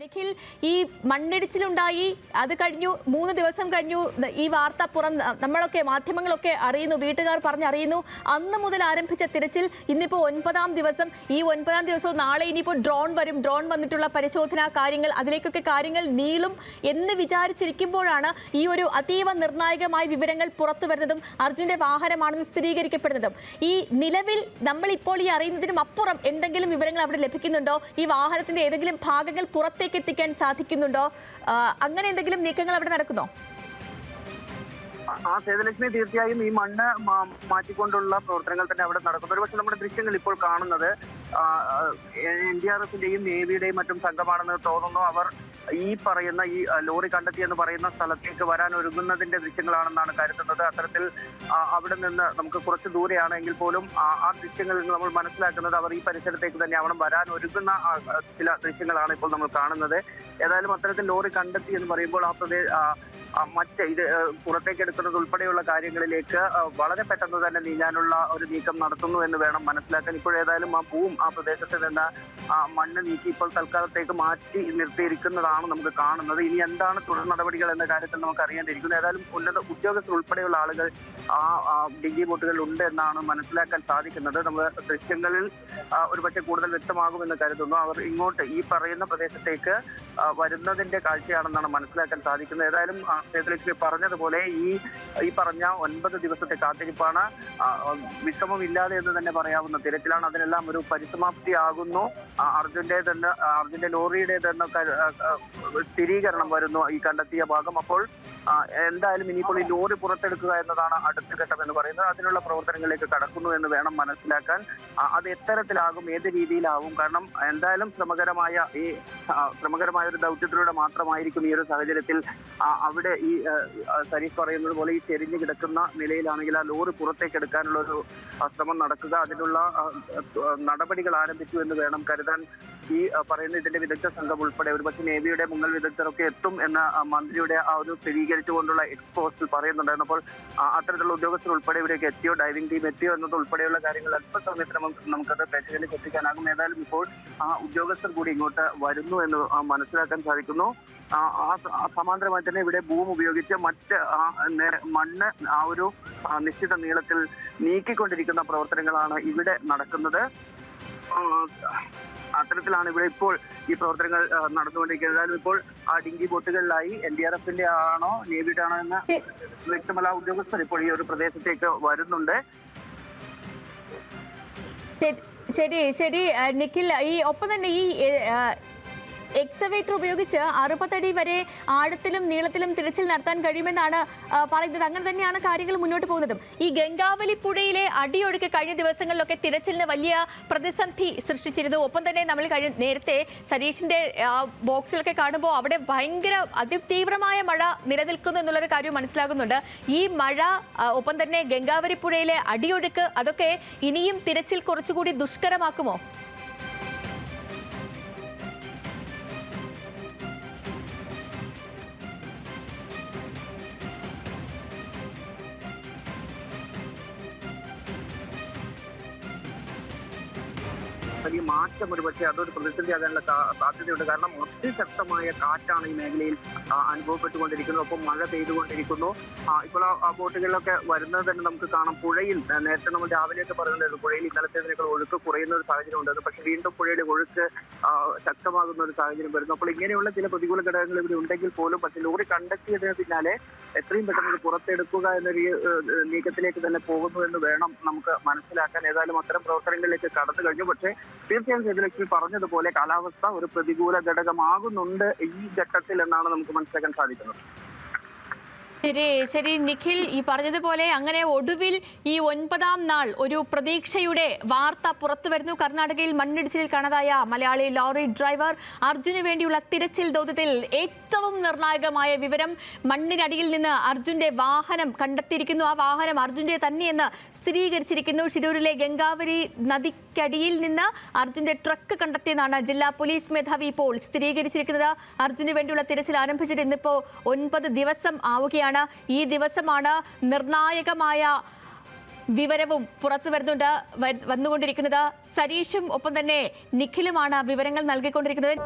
നിഖിൽ ഈ മണ്ണിടിച്ചിലുണ്ടായി അത് കഴിഞ്ഞു മൂന്ന് ദിവസം കഴിഞ്ഞു ഈ വാർത്ത പുറം നമ്മളൊക്കെ മാധ്യമങ്ങളൊക്കെ അറിയുന്നു വീട്ടുകാർ പറഞ്ഞറിയുന്നു. അന്ന് മുതൽ ആരംഭിച്ച തിരച്ചിൽ ഇന്നിപ്പോൾ ഒൻപതാം ദിവസം. ഈ ഒൻപതാം ദിവസവും നാളെ ഇനിയിപ്പോൾ ഡ്രോൺ വരും. ഡ്രോൺ വന്നിട്ടുള്ള പരിശോധനാ കാര്യങ്ങൾ അതിലേക്കൊക്കെ കാര്യങ്ങൾ നീളും എന്ന് വിചാരിച്ചിരിക്കുമ്പോഴാണ് ഈ ഒരു അതീവ നിർണായകമായ വിവരങ്ങൾ പുറത്തു വരുന്നതും അർജുന്റെ വാഹനമാണെന്ന് സ്ഥിരീകരിക്കപ്പെടുന്നതും. ഈ നിലവിൽ നമ്മളിപ്പോൾ ഈ അറിയുന്നതിനും അപ്പുറം എന്തെങ്കിലും വിവരങ്ങൾ അവിടെ ലഭിക്കുന്നുണ്ടോ? ഈ വാഹനത്തിന്റെ ഏതെങ്കിലും ഭാഗങ്ങൾ പുറത്തേക്ക് എത്തിക്കാൻ സാധിക്കുന്നുണ്ടോ? അങ്ങനെ എന്തെങ്കിലും നീക്കങ്ങൾ അവിടെ നടക്കുന്നോ? ആ സേതുലക്ഷ്മി തീർച്ചയായും ഈ മണ്ണ് മാറ്റിക്കൊണ്ടുള്ള പ്രവർത്തനങ്ങൾ തന്നെ അവിടെ നടക്കുന്നു. ഒരുപക്ഷെ നമ്മുടെ ദൃശ്യങ്ങൾ ഇപ്പോൾ കാണുന്നത് എൻ ഡി ആർ എഫിന്റെയും നേവിയുടെയും മറ്റും സംഘമാണെന്ന് തോന്നുന്നു. അവർ ഈ പറയുന്ന ഈ ലോറി കണ്ടെത്തി എന്ന് പറയുന്ന സ്ഥലത്തേക്ക് വരാൻ ഒരുങ്ങുന്നതിന്റെ ദൃശ്യങ്ങളാണെന്നാണ് കരുതുന്നത്. അത്തരത്തിൽ അവിടെ നിന്ന് നമുക്ക് കുറച്ച് ദൂരെയാണ് എങ്കിൽ പോലും ആ ദൃശ്യങ്ങളിൽ നമ്മൾ മനസ്സിലാക്കുന്നത് അവർ ഈ പരിസരത്തേക്ക് തന്നെ അവിടെ വരാൻ ഒരുങ്ങുന്ന ചില ദൃശ്യങ്ങളാണ് ഇപ്പോൾ നമ്മൾ കാണുന്നത്. ഏതായാലും അത്തരത്തിൽ ലോറി കണ്ടെത്തി എന്ന് പറയുമ്പോൾ ആ പ്രദേശ മറ്റേ ഇത് പുറത്തേക്ക് എടുക്കുന്നത് ഉൾപ്പെടെയുള്ള കാര്യങ്ങളിലേക്ക് വളരെ പെട്ടെന്ന് തന്നെ നീങ്ങാനുള്ള ഒരു നീക്കം നടത്തുന്നു എന്ന് വേണം മനസ്സിലാക്കാൻ. ഇപ്പോഴേതായാലും ആ ഭൂം ആ പ്രദേശത്ത് നിന്ന് ആ മണ്ണ് നീക്കി ഇപ്പോൾ തൽക്കാലത്തേക്ക് മാറ്റി നിർത്തിയിരിക്കുന്നതാണ് നമുക്ക് കാണുന്നത്. ഇനി എന്താണ് തുടർ നടപടികൾ എന്ന കാര്യത്തിൽ നമുക്ക് അറിയേണ്ടിയിരിക്കുന്നു. ഏതായാലും ഉന്നത ഉദ്യോഗസ്ഥർ ഉൾപ്പെടെയുള്ള ആളുകൾ ആ ഡിഗ്രി ബോട്ടുകളിൽ ഉണ്ട് എന്നാണ് മനസ്സിലാക്കാൻ സാധിക്കുന്നത്. നമ്മൾ ദൃശ്യങ്ങളിൽ ഒരുപക്ഷെ കൂടുതൽ വ്യക്തമാകുമെന്ന് കരുതുന്നു. അവർ ഇങ്ങോട്ട് ഈ പറയുന്ന പ്രദേശത്തേക്ക് വരുന്നതിന്റെ കാഴ്ചയാണെന്നാണ് മനസ്സിലാക്കാൻ സാധിക്കുന്നത്. ഏതായാലും പറഞ്ഞതുപോലെ ഈ ഈ പറഞ്ഞ ഒൻപത് ദിവസത്തെ കാത്തിരിപ്പാണ്. വിഷമമില്ലാതെ എന്ന് തന്നെ പറയാവുന്ന തിരക്കിലാണ് അതിനെല്ലാം ഒരു പരിസമാപ്തി ആകുന്നു അർജുന്റെ തന്നെ അർജുന്റെ ലോറിയുടെ തന്നെ സ്ഥിരീകരണം വരുന്നു ഈ കണ്ടെത്തിയ ഭാഗം. അപ്പോൾ എന്തായാലും ഇനിയിപ്പോൾ ഈ ലോറി പുറത്തെടുക്കുക എന്നതാണ് അടുത്ത ഘട്ടം എന്ന് പറയുന്നത്. അതിനുള്ള പ്രവർത്തനങ്ങളിലേക്ക് കടക്കുന്നു എന്ന് വേണം മനസ്സിലാക്കാൻ. അത് എത്തരത്തിലാകും ഏത് രീതിയിലാവും. കാരണം എന്തായാലും ശ്രമകരമായ ഈ ശ്രമകരമായ ഒരു ദൗത്യത്തിലൂടെ മാത്രമായിരിക്കും ഈ ഒരു സാഹചര്യത്തിൽ അവിടെ ഈ സരീഫ് പറയുന്നത് പോലെ ഈ ചെരിഞ്ഞു കിടക്കുന്ന നിലയിലാണെങ്കിൽ ആ ലോറി പുറത്തേക്ക് എടുക്കാനുള്ള ഒരു ശ്രമം നടക്കുക അതിനുള്ള നടപടികൾ ആരംഭിച്ചു എന്ന് വേണം കരുതാൻ ഈ പറയുന്ന ഇതിന്റെ വിദഗ്ധ സംഘം ഉൾപ്പെടെ ഒരുപക്ഷെ നേവിയുടെ മുങ്ങൽ വിദഗ്ധരൊക്കെ എത്തും എന്ന മന്ത്രിയുടെ ആ ഒരു സ്ഥിരീകരിച്ചുകൊണ്ടുള്ള എക്സ്പോസ്റ്റിൽ പറയുന്നുണ്ടായിരുന്നു. അപ്പോൾ അത്തരത്തിലുള്ള ഉദ്യോഗസ്ഥർ ഉൾപ്പെടെ ഇവിടേക്ക് എത്തിയോ? ഡൈവിംഗ് ടീം എത്തിയോ? എന്നത് ഉൾപ്പെടെയുള്ള കാര്യങ്ങൾ അല്പസമയത്ത് നമുക്ക് നമുക്കത് പ്രേക്ഷകരിലേക്ക് എത്തിക്കാനാകും ഏതായാലും ഇപ്പോൾ ആ ഉദ്യോഗസ്ഥർ കൂടി ഇങ്ങോട്ട് വരുന്നു എന്ന് മനസ്സിലാക്കാൻ സാധിക്കുന്നു. സമാന്തരമായി തന്നെ ഇവിടെ ഭൂമി ഉപയോഗിച്ച് മറ്റ് മണ്ണ് ആ ഒരു നിശ്ചിത നീളത്തിൽ നീക്കിക്കൊണ്ടിരിക്കുന്ന പ്രവർത്തനങ്ങളാണ് ഇവിടെ നടക്കുന്നത്. അത്തരത്തിലാണ് ഇവിടെ ഇപ്പോൾ ഈ പ്രവർത്തനങ്ങൾ നടന്നുകൊണ്ടിരിക്കുന്നത്. ഏതായാലും ഇപ്പോൾ ആ ഡിങ്കി ബോട്ടുകളിലായി എൻ ഡി ആർ എഫിന്റെ ആണോ നേവിയുടെ ആണോ എന്ന് വ്യക്തമല്ല ഉദ്യോഗസ്ഥർ ഇപ്പോൾ ഈ ഒരു പ്രദേശത്തേക്ക് വരുന്നുണ്ട്. ശരി ശരി നിഖിൽ ഈ ഒപ്പം തന്നെ ഈ എക്സവേറ്റർ ഉപയോഗിച്ച് അറുപത്തടി വരെ ആഴത്തിലും നീളത്തിലും തിരച്ചിൽ നടത്താൻ കഴിയുമെന്നാണ് പറയുന്നത്. അങ്ങനെ തന്നെയാണ് കാര്യങ്ങൾ മുന്നോട്ട് പോകുന്നതും. ഈ ഗംഗാവലി പുഴയിലെ അടിയൊഴുക്ക് കഴിഞ്ഞ ദിവസങ്ങളിലൊക്കെ തിരച്ചിലിന് വലിയ പ്രതിസന്ധി സൃഷ്ടിച്ചിരുന്നു. ഒപ്പം തന്നെ നമ്മൾ കഴിഞ്ഞ നേരത്തെ സരീഷിന്റെ ബോക്സിലൊക്കെ കാണുമ്പോൾ അവിടെ ഭയങ്കര അതിതീവ്രമായ മഴ നിലനിൽക്കുന്നു എന്നുള്ളൊരു കാര്യം മനസ്സിലാകുന്നുണ്ട്. ഈ മഴ ഒപ്പം തന്നെ ഗംഗാവലി പുഴയിലെ അടിയൊഴുക്ക് അതൊക്കെ ഇനിയും തിരച്ചിൽ കുറച്ചുകൂടി ദുഷ്കരമാക്കുമോ? വലിയ മാറ്റം ഒരു പക്ഷേ അതൊരു പ്രതിസന്ധിയാകാനുള്ള സാധ്യതയുണ്ട്. കാരണം അതിശക്തമായ കാറ്റാണ് ഈ മേഖലയിൽ അനുഭവപ്പെട്ടുകൊണ്ടിരിക്കുന്നത്. ഒപ്പം മഴ പെയ്തുകൊണ്ടിരിക്കുന്നു. ഇപ്പോൾ ആ- ബോട്ടുകളിലൊക്കെ വരുന്നത് തന്നെ നമുക്ക് കാണാം. പുഴയിൽ നേരത്തെ നമ്മൾ രാവിലെയൊക്കെ പറയുന്നുണ്ടായിരുന്നു പുഴയിൽ ഇന്നലത്തേതിനേക്കാൾ ഒഴുക്ക് കുറയുന്ന ഒരു സാഹചര്യം ഉണ്ടായിരുന്നു പക്ഷേ വീണ്ടും പുഴയുടെ ഒഴുക്ക് ശക്തമാകുന്ന ഒരു സാഹചര്യം വരുന്നു. അപ്പോൾ ഇങ്ങനെയുള്ള ചില പ്രതികൂല ഘടകങ്ങൾ ഇവിടെ ഉണ്ടെങ്കിൽ പോലും പക്ഷേ ലോറി കണ്ടെത്തിയതിന് പിന്നാലെ എത്രയും പെട്ടെന്ന് ഇത് പുറത്തെടുക്കുക എന്നൊരു നീക്കത്തിലേക്ക് തന്നെ പോകുന്നു എന്ന് വേണം നമുക്ക് മനസ്സിലാക്കാൻ. ഏതായാലും അത്തരം പ്രവർത്തനങ്ങളിലേക്ക് കടന്നു കഴിഞ്ഞു. പക്ഷേ തീർച്ചയായും ശൈതലക്ഷ്മി പറഞ്ഞതുപോലെ കാലാവസ്ഥ ഒരു പ്രതികൂല ഘടകമാകുന്നുണ്ട് ഈ ഘട്ടത്തിൽ എന്നാണ് നമുക്ക് മനസ്സിലാക്കാൻ സാധിക്കുന്നത്. ശരി ശരി നിഖിൽ ഈ പറഞ്ഞതുപോലെ അങ്ങനെ ഒടുവിൽ ഈ ഒൻപതാം നാൾ ഒരു പ്രതീക്ഷയുടെ വാർത്ത പുറത്തു വരുന്നു. കർണാടകയിൽ മണ്ണിടിച്ചിലിൽ കാണാതായ മലയാളി ലോറി ഡ്രൈവർ അർജുന് വേണ്ടിയുള്ള തിരച്ചിൽ ദൗത്യത്തിൽ ഏറ്റവും നിർണായകമായ വിവരം മണ്ണിനടിയിൽ നിന്ന് അർജുന്റെ വാഹനം കണ്ടെത്തിയിരിക്കുന്നു. ആ വാഹനം അർജുന്റെ തന്നെയെന്ന് സ്ഥിരീകരിച്ചിരിക്കുന്നു. ഷിരൂരിലെ ഗംഗാവരി നദിക്കടിയിൽ നിന്ന് അർജുന്റെ ട്രക്ക് കണ്ടെത്തിയെന്നാണ് ജില്ലാ പോലീസ് മേധാവി ഇപ്പോൾ സ്ഥിരീകരിച്ചിരിക്കുന്നത്. അർജുന് വേണ്ടിയുള്ള തിരച്ചിൽ ആരംഭിച്ചിട്ട് ഇന്നിപ്പോ ഒൻപത് ദിവസം ആവുകയാണ്. ഈ ദിവസമാണ് നിർണായകമായ വിവരവും പുറത്തു വരുന്നുണ്ട്. വന്നുകൊണ്ടിരിക്കുന്നത് സരീഷും ഒപ്പം തന്നെ നിഖിലുമാണ് വിവരങ്ങൾ നൽകിക്കൊണ്ടിരിക്കുന്നത്.